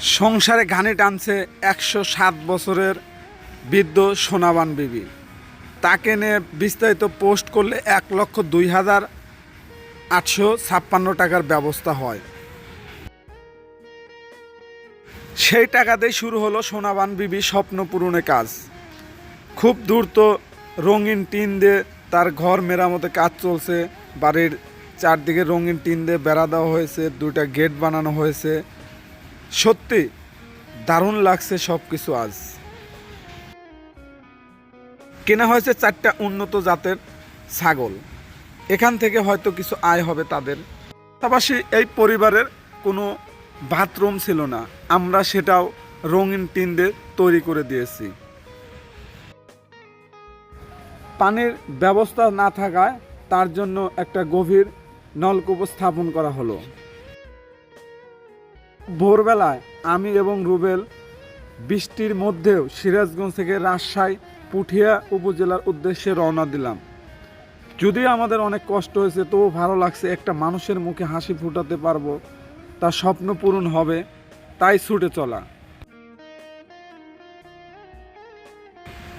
সংসারে ঘানি টানছে একশো সাত বছরের বৃদ্ধ সোনাবান বিবি। তাকে নিয়ে বিস্তারিত পোস্ট করলে এক লক্ষ দুই হাজার আটশো ছাপ্পান্ন টাকার ব্যবস্থা হয়। সেই টাকাতেই শুরু হলো সোনাবান বিবি স্বপ্ন পূরণের কাজ। খুব দ্রুত রঙিন টিন দিয়ে তার ঘর মেরামতে কাজ চলছে। বাড়ির চারদিকে রঙিন টিন দিয়ে বেড়া দেওয়া হয়েছে, দুইটা গেট বানানো হয়েছে। সত্যি দারুণ লাগছে সব কিছু আজ। কেনা হয়েছে চারটা উন্নত জাতের ছাগল। এখান থেকে হয়তো কিছু আয় হবে তাদের। পাশাপাশি এই পরিবারের কোনো বাথরুম ছিল না। আমরা সেটাও রঙিন টিন দিয়ে তৈরি করে দিয়েছি। পানির ব্যবস্থা না থাকায় তার জন্য একটা গভীর নলকূপ স্থাপন করা হলো। ভোরবেলায় আমি এবং রুবেল বৃষ্টির মধ্যেও সিরাজগঞ্জ থেকে রাজশাহী, পুঠিয়া উপজেলার উদ্দেশ্যে রওনা দিলাম। যদিও আমাদের অনেক কষ্ট হয়েছে, তবু ভালো লাগছে একটা মানুষের মুখে হাসি ফুটাতে পারব, তার স্বপ্ন পূরণ হবে, তাই ছুটে চলা।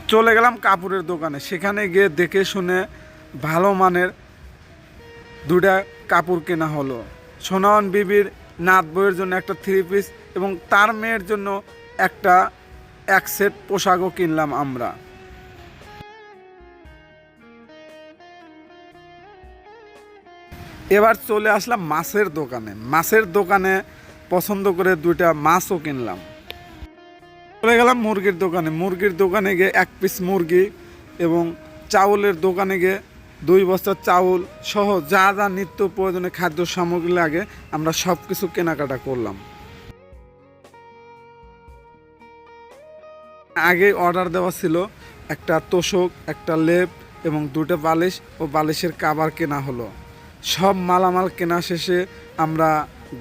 চলে গেলাম কাপড়ের দোকানে। সেখানে গিয়ে দেখে শুনে ভালো মানের দুটা কাপড় কেনা হলো। সোনাওয়ান বিবির নাত বইয়ের জন্য একটা থ্রি পিস এবং তার মেয়ের জন্য একটা এক সেট পোশাকও কিনলাম আমরা। এবার চলে আসলাম মাছের দোকানে। মাছের দোকানে পছন্দ করে দুইটা মাছও কিনলাম। চলে গেলাম মুরগির দোকানে। মুরগির দোকানে গিয়ে এক পিস মুরগি এবং চাউলের দোকানে গিয়ে দুই বস্তা চাউল সহ যা যা নিত্য প্রয়োজনীয় খাদ্য সামগ্রী লাগে, আমরা সব কিছু কেনাকাটা করলাম। আগে অর্ডার দেওয়া ছিল একটা তোষক, একটা লেপ এবং দুটো বালিশ ও বালিশের কাবার কেনা হলো। সব মালামাল কেনা শেষে আমরা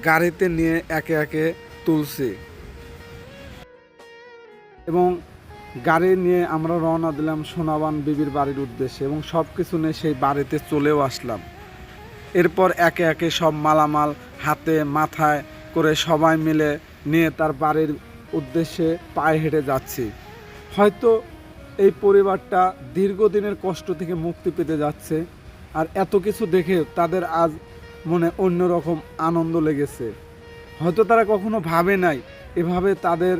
গাড়িতে নিয়ে একে একে তুলছি। এবং গাড়ি নিয়ে আমরা রওনা দিলাম সোনাবান বিবির বাড়ির উদ্দেশ্যে এবং সব কিছু নিয়ে সেই বাড়িতে চলেও আসলাম। এরপর একে একে সব মালামাল হাতে, মাথায় করে সবাই মিলে নিয়ে তার বাড়ির উদ্দেশ্যে পায়ে হেঁটে যাচ্ছি। হয়তো এই পরিবারটা দীর্ঘদিনের কষ্ট থেকে মুক্তি পেতে যাচ্ছে আর এত কিছু দেখে তাদের আজ মনে অন্যরকম আনন্দ লেগেছে। হয়তো তারা কখনো ভাবে নাই, এভাবে তাদের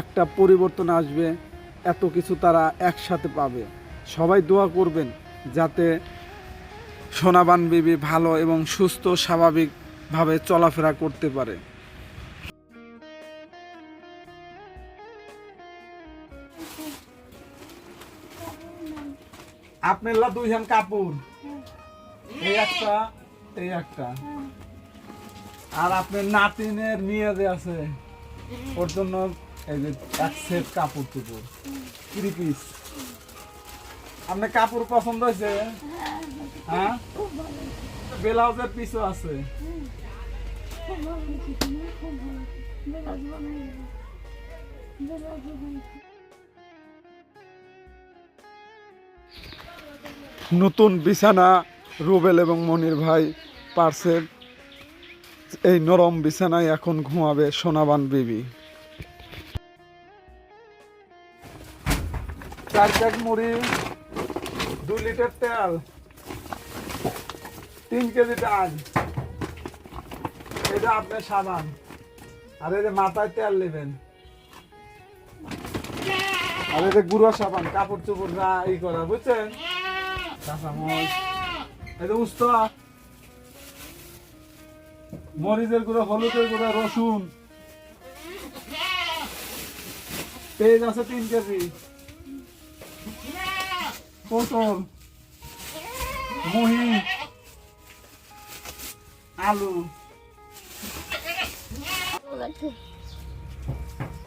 একটা পরিবর্তন আসবে, এত কিছু তারা একসাথে পাবে। সবাই দোয়া করবেন যাতে সোনাবান বিবি ভালো এবং সুস্থ, স্বাভাবিকভাবে চলাফেরা করতে পারে। আপনার দুইখান কাপড় এই একটা এই একটা। আর আপনার নাতিনের নিয়ে যে আছে, ওর জন্য এই আপনার কাপড় পছন্দ হয়েছে? হ্যাঁ? ব্লাউজের পিসও আছে। নতুন বিছানা রুবেল এবং মনির ভাই পারছে। এই নরম বিছানায় এখন ঘুমাবে সোনাবান বিবি। চার প্যাক মুড়ি দু লিটার তেল, তিন কেজি ডাল। এটা আপনার সাবান। আর যে মাথায় তেল নেবেন। আর যে গুঁড়ো সাবান, কাপড় চোপড় না ই করা, বুঝছেন? কাঁচামরিচ। যে মরিচের গুঁড়ো, হলুদের গুঁড়ো, রসুন। পেঁয়াজ আছে তিন কেজি। পটল মুহি আলু।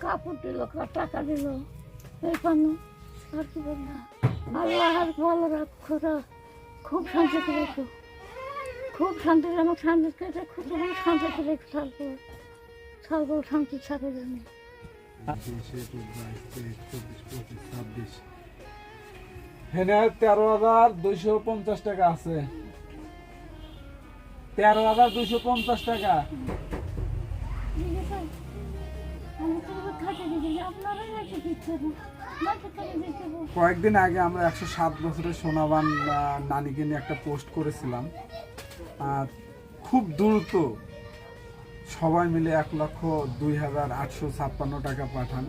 কাপড় দিল টাকা দিল এই পানো আর কি বলব? আল্লাহ আর ভালো রাখো খুব শান্তিতে রেখো। খুব শান্তিতে আমার শান্তিতে রেখো তুমি শান্তিতে রেখো থাকব থাকব শান্তি থাকে জন্য হেনে তেরো হাজার দুইশো পঞ্চাশ টাকা আছে। তেরো হাজার দুইশো পঞ্চাশ টাকা। কয়েকদিন আগে আমরা একশো সাত বছরের সোনাবান নানিকে নিয়ে একটা পোস্ট করেছিলাম। খুব দ্রুত সবাই মিলে এক লক্ষ দুই হাজার আটশো ছাপ্পান্ন টাকা পাঠান।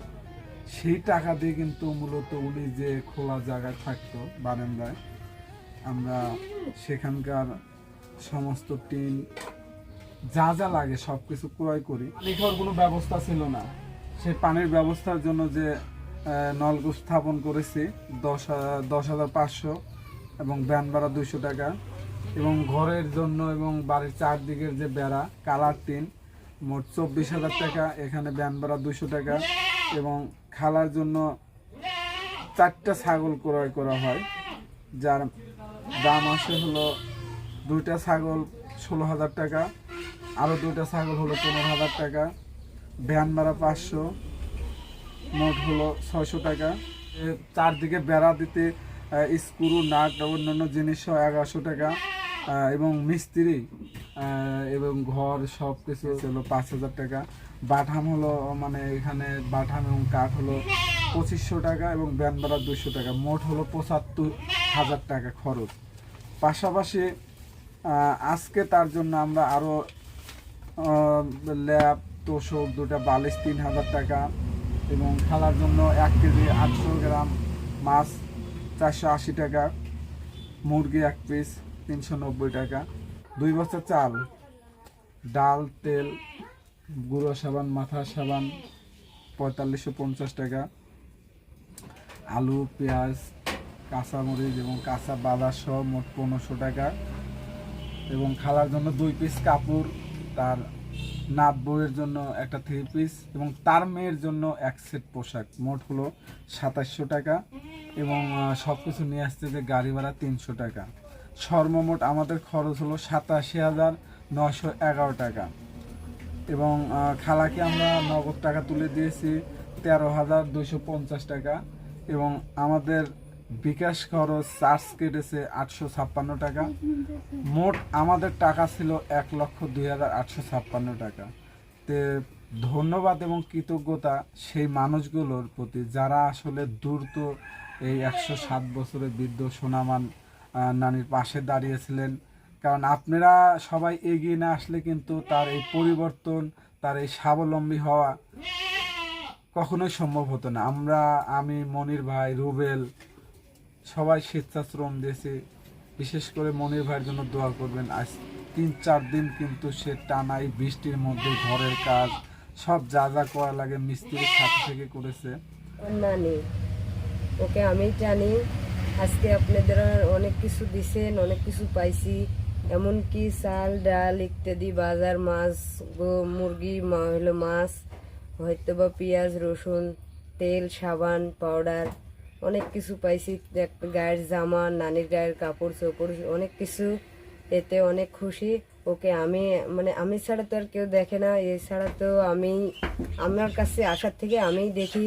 সেই টাকা দিয়ে কিন্তু মূলত উনি যে খোলা জায়গায় থাকতো বারান্দায়, আমরা সেখানকার সমস্ত টিন যা যা লাগে সব কিছু ক্রয় করি। খাওয়ার কোনো ব্যবস্থা ছিল না। সেই পানির ব্যবস্থার জন্য যে নলকূপ স্থাপন করেছি, দশ দশ হাজার পাঁচশো এবং ব্যান ভাড়া দুইশো টাকা এবং ঘরের জন্য এবং বাড়ির চারদিকের যে বেড়া, কালার টিন, মোট চব্বিশ হাজার টাকা, এখানে ব্যান ভাড়া দুশো টাকা এবং খালার জন্য চারটা ছাগল ক্রয় করা হয়, যার দাম আসে হলো দুইটা ছাগল ষোলো হাজার টাকা আরও দুইটা ছাগল হলো পনেরো হাজার টাকা, ভ্যান ভাড়া পাঁচশো, মোট হলো ছয়শো টাকা। চারদিকে বেড়া দিতে স্ক্রু, নাট, অন্যান্য জিনিসও এগারোশো টাকা এবং মিস্ত্রি এবং ঘর সব কিছু হলো পাঁচ হাজার টাকা। বাঠাম হলো মানে এখানে বাঠাম এবং কাঠ হলো পঁচিশশো টাকা এবং ব্যান ভাড়া দুশো টাকা। মোট হলো পঁচাত্তর হাজার টাকা খরচ। পাশাপাশি আজকে তার জন্য আমরা আরও ল্যাব, তোষক দুটা বালিশ তিন হাজার টাকা এবং খেলার জন্য এক কেজি আটশো গ্রাম মাছ চারশো আশি টাকা, মুরগি এক পিস তিনশো নব্বই টাকা। দুই বস্তা চাল, ডাল, তেল, গুঁড়ো সাবান মাথা সাবান, পঁয়তাল্লিশশো পঞ্চাশ টাকা। আলু, পেঁয়াজ, কাঁচামরিচ এবং কাঁচা বাদাম সহ মোট পনেরোশো টাকা। এবং খালার জন্য দুই পিস কাপড়, তার নাত বউয়ের জন্য একটা থ্রি পিস এবং তার মেয়ের জন্য এক সেট পোশাক। মোট হলো সাতাশশো টাকা এবং সব কিছু নিয়ে আসতে যে গাড়ি ভাড়া তিনশো টাকা। সর্বমোট আমাদের খরচ হলো সাতাশি হাজার নশো এগারো টাকা। এবং খালাকে আমরা নগদ টাকা তুলে দিয়েছি তেরো হাজার দুশো পঞ্চাশ টাকা। এবং আমাদের বিকাশ খরচ চার্জ কেটেছে আটশো ছাপ্পান্ন টাকা। মোট আমাদের টাকা ছিল এক লক্ষ দুই হাজার আটশো ছাপ্পান্ন টাকা। তে ধন্যবাদ এবং কৃতজ্ঞতা সেই মানুষগুলোর প্রতি যারা আসলে দ্রুত এই একশো সাত বছরের বৃদ্ধ সোনামান নানির পাশে দাঁড়িয়েছিলেন। কারণ আপনারা সবাই এগিয়ে না আসলে কিন্তু তার এই পরিবর্তন, তার এই স্বাবলম্বী হওয়া কখনোই সম্ভব হতো না। আমরা, আমি, মনির ভাই, রুবেল সবাই স্বেচ্ছাশ্রম দিয়েছি। বিশেষ করে মনির ভাইয়ের জন্য দোয়া করবেন। আজ তিন চার দিন কিন্তু সে টানাই বৃষ্টির মধ্যে ঘরের কাজ, সব যা যা করা লাগে মিস্ত্রির সাথে থেকে করেছে। ওকে আমি জানি আজকে আপনাদের অনেক কিছু দিছেন, অনেক কিছু পাইছি। এমনকি চাল, ডাল ইত্যাদি, বাজার মাছ মুরগি হলো মাছ হয়তো বা পেঁয়াজ, রসুন, তেল, সাবান, পাউডার, অনেক কিছু পাইছি। গায়ের জামা, নানির গায়ের কাপড় চোপড় অনেক কিছু। এতে অনেক খুশি। ওকে, আমি মানে আমি ছাড়া তো আর কেউ দেখে না। এছাড়া তো আমি, আমার কাছে আসার থেকে আমিই দেখি।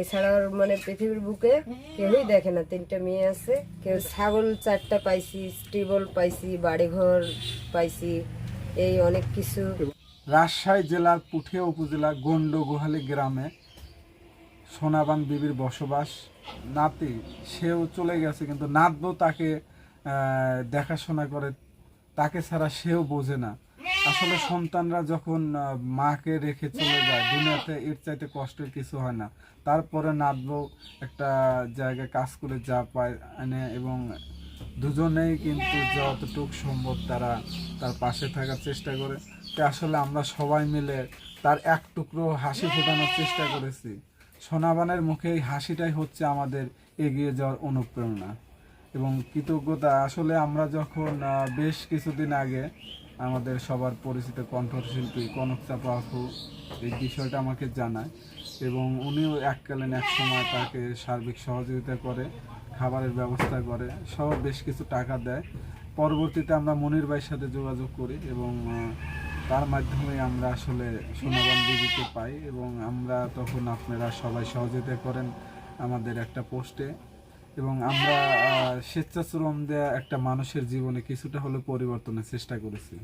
এছাড়া মানে পৃথিবীর বুকে কেউই দেখে না। তিনটা মেয়ে আছে। কেউ ছাগল চারটা পাইছি, স্টিবল পাইছি, বাড়িঘর পাইছি, এই অনেক কিছু। রাজশাহী জেলার পুঠিয়া উপজেলা গন্ড গোহালি গ্রামে সোনাবান বিবির বসবাস। নাতি, সেও চলে গেছে, কিন্তু নাতবও তাকে দেখাশোনা করে তাকে ছাড়া সেও বোঝে না। আসলে সন্তানরা যখন মাকে রেখে চলে যায়, দুনিয়াতে এর চাইতে কষ্টের কিছু হয় না। তারপরে নাতবউ একটা জায়গায় কাজ করে যা পায় এনে এবং দুজনেই কিন্তু যতটুকু সম্ভব তারা তার পাশে থাকার চেষ্টা করে। তো আসলে আমরা সবাই মিলে তার এক টুকরো হাসি ফোটানোর চেষ্টা করেছি। সোনাবানের মুখে এই হাসিটাই হচ্ছে আমাদের এগিয়ে যাওয়ার অনুপ্রেরণা। এবং কৃতজ্ঞতা, আসলে আমরা যখন বেশ কিছুদিন আগে আমাদের সবার পরিচিত কণ্ঠশিল্পী কনক চাপা এই বিষয়টা আমাকে জানায় এবং উনিও এককালীন এক সময় তাকে সার্বিক সহযোগিতা করে, খাবারের ব্যবস্থা করে, সহ বেশ কিছু টাকা দেয়। পরবর্তীতে আমরা মনির ভাইয়ের সাথে যোগাযোগ করি এবং তার মাধ্যমে আমরা আসলে সোনাবান দিদিকে পাই এবং আমরা তখন আপনারা সবাই সহযোগিতা করেন আমাদের একটা পোস্টে। এবং আমরা স্বেচ্ছাশ্রম দেওয়া একটা মানুষের জীবনে কিছুটা হলেও পরিবর্তনের চেষ্টা করেছি।